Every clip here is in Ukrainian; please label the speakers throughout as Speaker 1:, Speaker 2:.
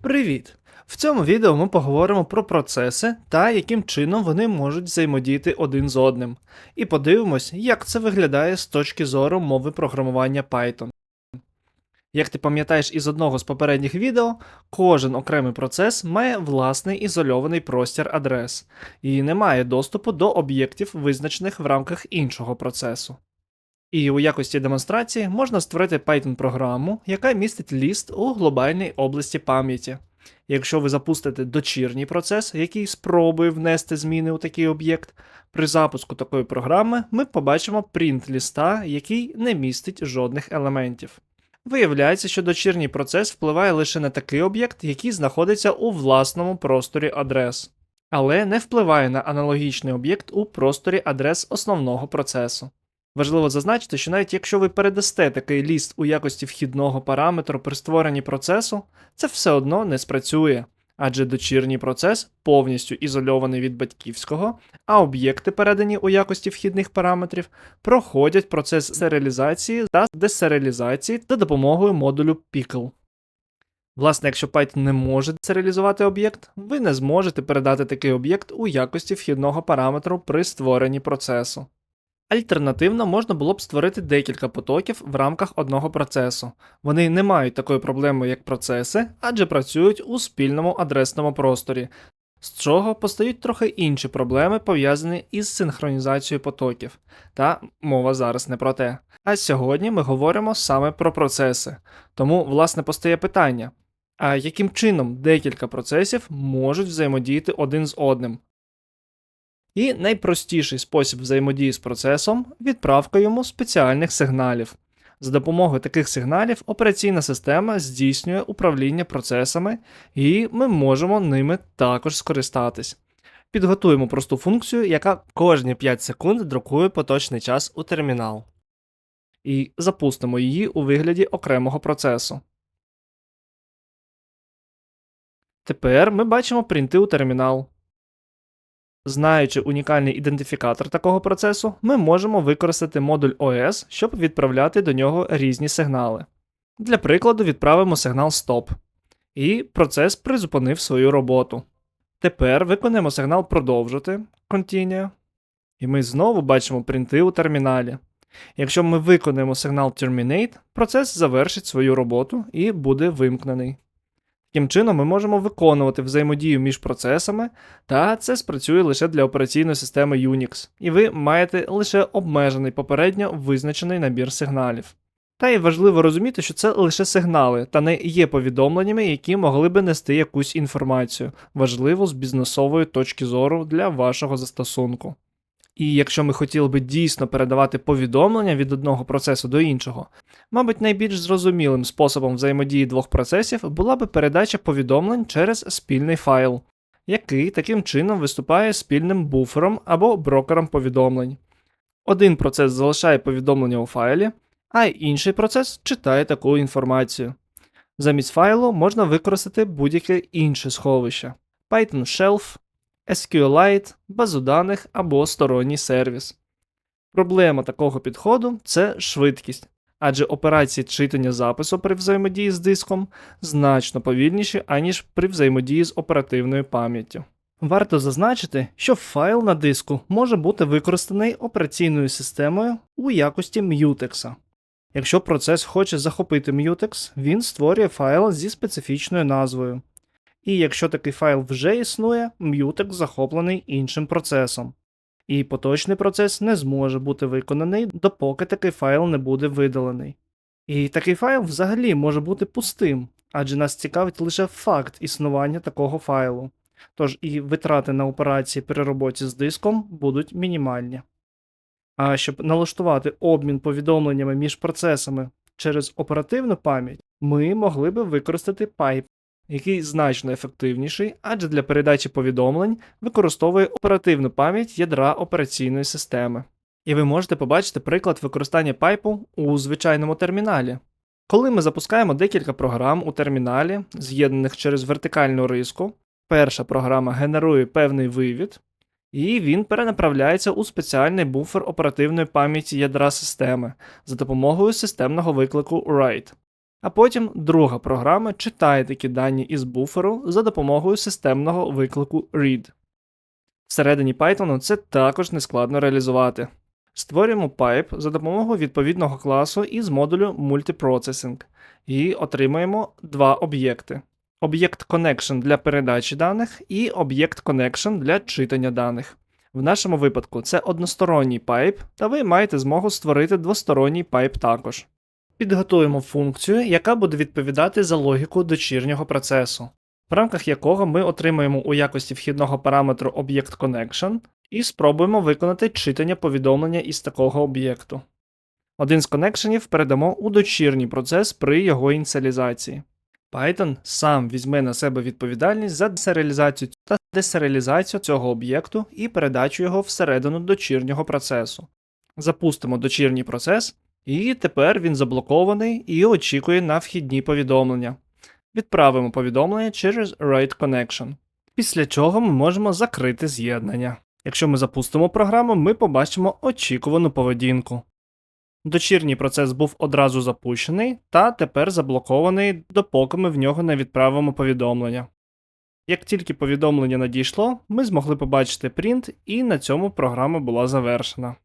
Speaker 1: Привіт! В цьому відео ми поговоримо про процеси та яким чином вони можуть взаємодіяти один з одним, і подивимось, як це виглядає з точки зору мови програмування Python. Як ти пам'ятаєш із одного з попередніх відео, кожен окремий процес має власний ізольований простір адрес і не має доступу до об'єктів, визначених в рамках іншого процесу. І у якості демонстрації можна створити Python-програму, яка містить ліст у глобальній області пам'яті. Якщо ви запустите дочірній процес, який спробує внести зміни у такий об'єкт, при запуску такої програми ми побачимо принт ліста, який не містить жодних елементів. Виявляється, що дочірній процес впливає лише на такий об'єкт, який знаходиться у власному просторі адрес, але не впливає на аналогічний об'єкт у просторі адрес основного процесу. Важливо зазначити, що навіть якщо ви передасте такий ліст у якості вхідного параметру при створенні процесу, це все одно не спрацює, адже дочірній процес повністю ізольований від батьківського, а об'єкти, передані у якості вхідних параметрів, проходять процес серіалізації та десеріалізації за допомогою модулю Pickle. Власне, якщо Python не може серіалізувати об'єкт, ви не зможете передати такий об'єкт у якості вхідного параметру при створенні процесу. Альтернативно, можна було б створити декілька потоків в рамках одного процесу. Вони не мають такої проблеми, як процеси, адже працюють у спільному адресному просторі, з чого постають трохи інші проблеми, пов'язані із синхронізацією потоків. Та мова зараз не про те. А сьогодні ми говоримо саме про процеси. Тому, власне, постає питання: а яким чином декілька процесів можуть взаємодіяти один з одним? І найпростіший спосіб взаємодії з процесом відправка йому спеціальних сигналів. За допомогою таких сигналів операційна система здійснює управління процесами, і ми можемо ними також скористатись. Підготуємо просту функцію, яка кожні 5 секунд друкує поточний час у термінал. І запустимо її у вигляді окремого процесу. Тепер ми бачимо принти у термінал. Знаючи унікальний ідентифікатор такого процесу, ми можемо використати модуль OS, щоб відправляти до нього різні сигнали. Для прикладу, відправимо сигнал Stop. І процес призупинив свою роботу. Тепер виконуємо сигнал продовжити Continue. І ми знову бачимо принти у терміналі. Якщо ми виконуємо сигнал Terminate, процес завершить свою роботу і буде вимкнений. Таким чином, ми можемо виконувати взаємодію між процесами, та це спрацює лише для операційної системи Unix, і ви маєте лише обмежений попередньо визначений набір сигналів. Та й важливо розуміти, що це лише сигнали, та не є повідомленнями, які могли би нести якусь інформацію, важливу з бізнесової точки зору для вашого застосунку. І якщо ми хотіли би дійсно передавати повідомлення від одного процесу до іншого, мабуть, найбільш зрозумілим способом взаємодії двох процесів була би передача повідомлень через спільний файл, який таким чином виступає спільним буфером або брокером повідомлень. Один процес залишає повідомлення у файлі, а інший процес читає таку інформацію. Замість файлу можна використати будь-яке інше сховище Python Shelf, SQLite, базу даних або сторонній сервіс. Проблема такого підходу це швидкість, адже операції читання запису при взаємодії з диском значно повільніші, аніж при взаємодії з оперативною пам'яттю. Варто зазначити, що файл на диску може бути використаний операційною системою у якості Mutex. Якщо процес хоче захопити Mutex, він створює файл зі специфічною назвою. І якщо такий файл вже існує, Mutex захоплений іншим процесом. І поточний процес не зможе бути виконаний, допоки такий файл не буде видалений. І такий файл взагалі може бути пустим, адже нас цікавить лише факт існування такого файлу. Тож і витрати на операції при роботі з диском будуть мінімальні. А щоб налаштувати обмін повідомленнями між процесами через оперативну пам'ять, ми могли би використати Pipe, який значно ефективніший, адже для передачі повідомлень використовує оперативну пам'ять ядра операційної системи. І ви можете побачити приклад використання пайпу у звичайному терміналі. Коли ми запускаємо декілька програм у терміналі, з'єднаних через вертикальну риску, перша програма генерує певний вивід, і він перенаправляється у спеціальний буфер оперативної пам'яті ядра системи за допомогою системного виклику write. А потім друга програма читає такі дані із буферу за допомогою системного виклику read. Всередині Python це також нескладно реалізувати. Створюємо пайп за допомогою відповідного класу із модулю Multiprocessing і отримаємо два об'єкти: об'єкт Connection для передачі даних і об'єкт Connection для читання даних. В нашому випадку це односторонній пайп, та ви маєте змогу створити двосторонній пайп також. Підготуємо функцію, яка буде відповідати за логіку дочірнього процесу, в рамках якого ми отримаємо у якості вхідного параметру об'єкт Connection і спробуємо виконати читання повідомлення із такого об'єкту. Один з коннекшенів передамо у дочірній процес при його ініціалізації. Python сам візьме на себе відповідальність за десеріалізацію та десеріалізацію цього об'єкту і передачу його всередину дочірнього процесу. Запустимо дочірній процес, і тепер він заблокований і очікує на вхідні повідомлення. Відправимо повідомлення через Write Connection. Після чого ми можемо закрити з'єднання. Якщо ми запустимо програму, ми побачимо очікувану поведінку. Дочірній процес був одразу запущений та тепер заблокований, допоки ми в нього не відправимо повідомлення. Як тільки повідомлення надійшло, ми змогли побачити принт, і на цьому програма була завершена.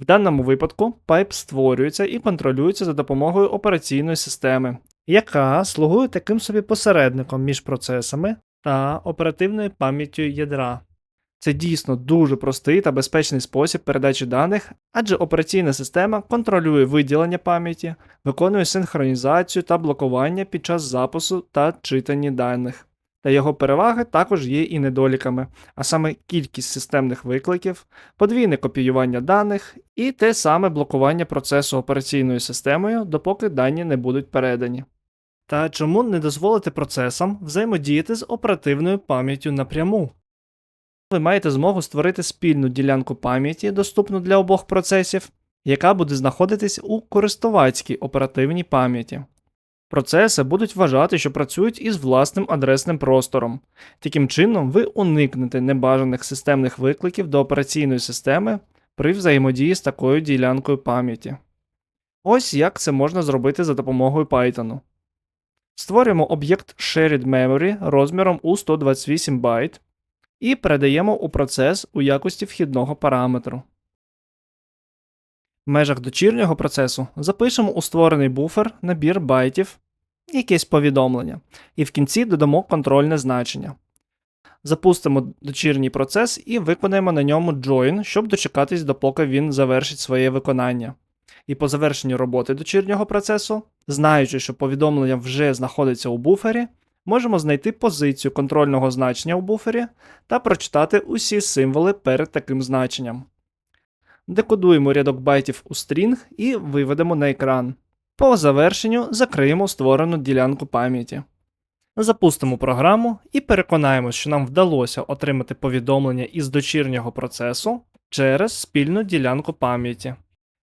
Speaker 1: В даному випадку пайп створюється і контролюється за допомогою операційної системи, яка слугує таким собі посередником між процесами та оперативною пам'яттю ядра. Це дійсно дуже простий та безпечний спосіб передачі даних, адже операційна система контролює виділення пам'яті, виконує синхронізацію та блокування під час запису та читання даних. Та його переваги також є і недоліками, а саме кількість системних викликів, подвійне копіювання даних і те саме блокування процесу операційною системою, допоки дані не будуть передані. Та чому не дозволити процесам взаємодіяти з оперативною пам'яттю напряму? Ви маєте змогу створити спільну ділянку пам'яті, доступну для обох процесів, яка буде знаходитись у користувацькій оперативній пам'яті. Процеси будуть вважати, що працюють із власним адресним простором. Таким чином, ви уникнете небажаних системних викликів до операційної системи при взаємодії з такою ділянкою пам'яті. Ось як це можна зробити за допомогою Python. Створюємо об'єкт Shared Memory розміром у 128 байт і передаємо у процес у якості вхідного параметру. В межах дочірнього процесу запишемо у створений буфер набір байтів, якесь повідомлення, і в кінці додамо контрольне значення. Запустимо дочірній процес і виконаємо на ньому join, щоб дочекатись, допоки він завершить своє виконання. І по завершенню роботи дочірнього процесу, знаючи, що повідомлення вже знаходиться у буфері, можемо знайти позицію контрольного значення у буфері та прочитати усі символи перед таким значенням. Декодуємо рядок байтів у стрінг і виведемо на екран. По завершенню закриємо створену ділянку пам'яті. Запустимо програму і переконаємось, що нам вдалося отримати повідомлення із дочірнього процесу через спільну ділянку пам'яті.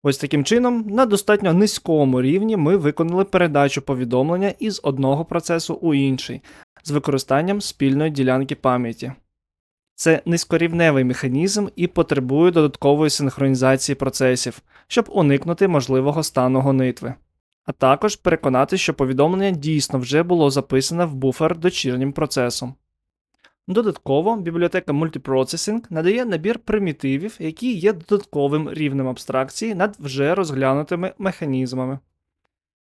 Speaker 1: Ось таким чином, на достатньо низькому рівні ми виконали передачу повідомлення із одного процесу у інший з використанням спільної ділянки пам'яті. Це низькорівневий механізм і потребує додаткової синхронізації процесів, щоб уникнути можливого стану гонитви, а також переконати, що повідомлення дійсно вже було записане в буфер дочірнім процесом. Додатково, бібліотека Multiprocessing надає набір примітивів, які є додатковим рівнем абстракції над вже розглянутими механізмами.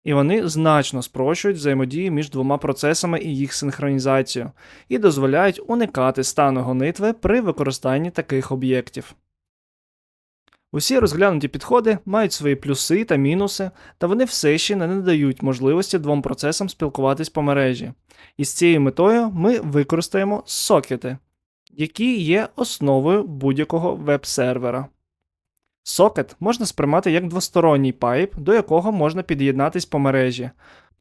Speaker 1: І вони значно спрощують взаємодію між двома процесами і їх синхронізацію, і дозволяють уникати стану гонитви при використанні таких об'єктів. Усі розглянуті підходи мають свої плюси та мінуси, та вони все ще не надають можливості двом процесам спілкуватись по мережі. І з цією метою ми використаємо сокети, які є основою будь-якого веб-сервера. Сокет можна сприймати як двосторонній пайп, до якого можна під'єднатись по мережі.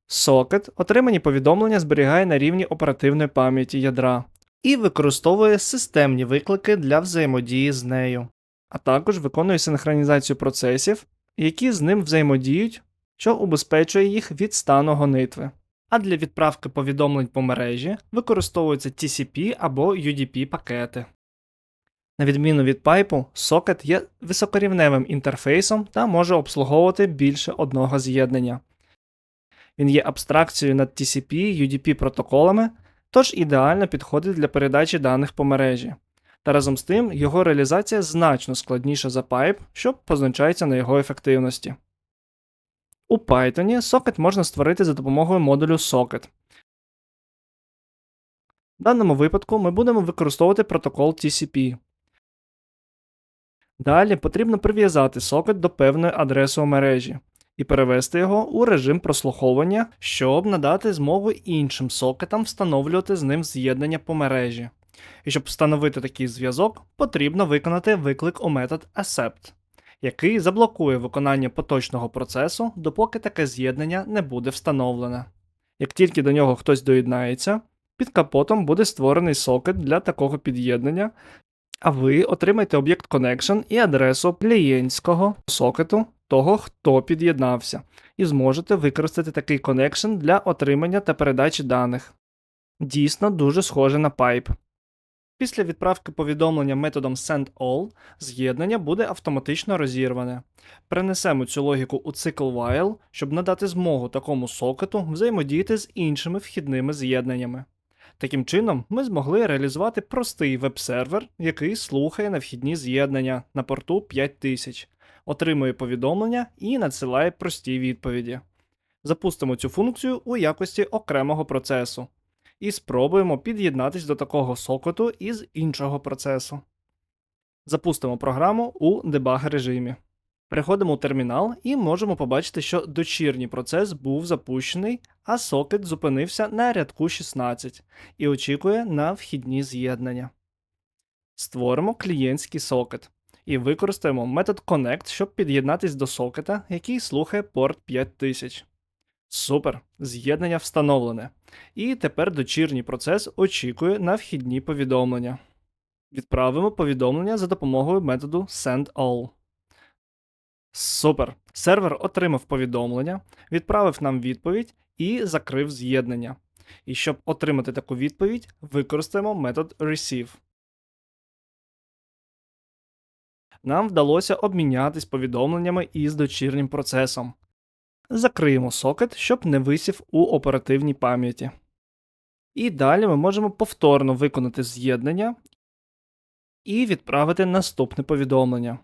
Speaker 1: Сокет отримані повідомлення зберігає на рівні оперативної пам'яті ядра і використовує системні виклики для взаємодії з нею, а також виконує синхронізацію процесів, які з ним взаємодіють, що убезпечує їх від стану гонитви. А для відправки повідомлень по мережі використовуються TCP або UDP пакети. На відміну від пайпу, сокет є високорівневим інтерфейсом та може обслуговувати більше одного з'єднання. Він є абстракцією над TCP, UDP протоколами, тож ідеально підходить для передачі даних по мережі. Та разом з тим його реалізація значно складніша за пайп, що позначається на його ефективності. У Python сокет можна створити за допомогою модулю socket. В даному випадку ми будемо використовувати протокол TCP. Далі потрібно прив'язати сокет до певної адреси у мережі і перевести його у режим прослуховування, щоб надати змогу іншим сокетам встановлювати з ним з'єднання по мережі. І щоб встановити такий зв'язок, потрібно виконати виклик у метод accept, який заблокує виконання поточного процесу, допоки таке з'єднання не буде встановлене. Як тільки до нього хтось доєднається, під капотом буде створений сокет для такого під'єднання, а ви отримаєте об'єкт connection і адресу клієнтського сокету того, хто під'єднався, і зможете використати такий connection для отримання та передачі даних. Дійсно дуже схоже на пайп. Після відправки повідомлення методом sendAll з'єднання буде автоматично розірване. Перенесемо цю логіку у цикл while, щоб надати змогу такому сокету взаємодіяти з іншими вхідними з'єднаннями. Таким чином, ми змогли реалізувати простий веб-сервер, який слухає на вхідні з'єднання на порту 5000, отримує повідомлення і надсилає прості відповіді. Запустимо цю функцію у якості окремого процесу і спробуємо під'єднатись до такого сокету із іншого процесу. Запустимо програму у дебаг режимі. Переходимо у термінал і можемо побачити, що дочірній процес був запущений, а сокет зупинився на рядку 16 і очікує на вхідні з'єднання. Створимо клієнтський сокет і використаємо метод connect, щоб під'єднатись до сокета, який слухає порт 5000. Супер! З'єднання встановлене. І тепер дочірній процес очікує на вхідні повідомлення. Відправимо повідомлення за допомогою методу sendAll. Супер! Сервер отримав повідомлення, відправив нам відповідь і закрив з'єднання. І щоб отримати таку відповідь, використаємо метод receive. Нам вдалося обмінятись повідомленнями із дочірнім процесом. Закриємо сокет, щоб не висів у оперативній пам'яті. І далі ми можемо повторно виконати з'єднання і відправити наступне повідомлення.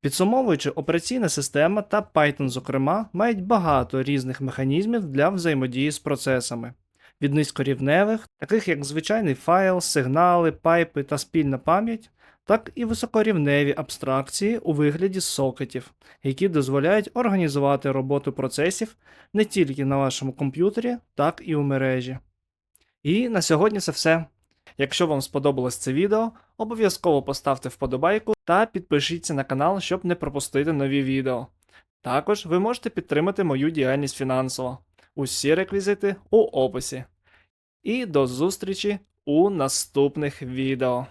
Speaker 1: Підсумовуючи, операційна система та Python, зокрема, мають багато різних механізмів для взаємодії з процесами. Від низькорівневих, таких як звичайний файл, сигнали, пайпи та спільна пам'ять, так і високорівневі абстракції у вигляді сокетів, які дозволяють організувати роботу процесів не тільки на вашому комп'ютері, так і у мережі. І на сьогодні це все. Якщо вам сподобалось це відео, обов'язково поставте вподобайку та підпишіться на канал, щоб не пропустити нові відео. Також ви можете підтримати мою діяльність фінансово. Усі реквізити у описі. І до зустрічі у наступних відео.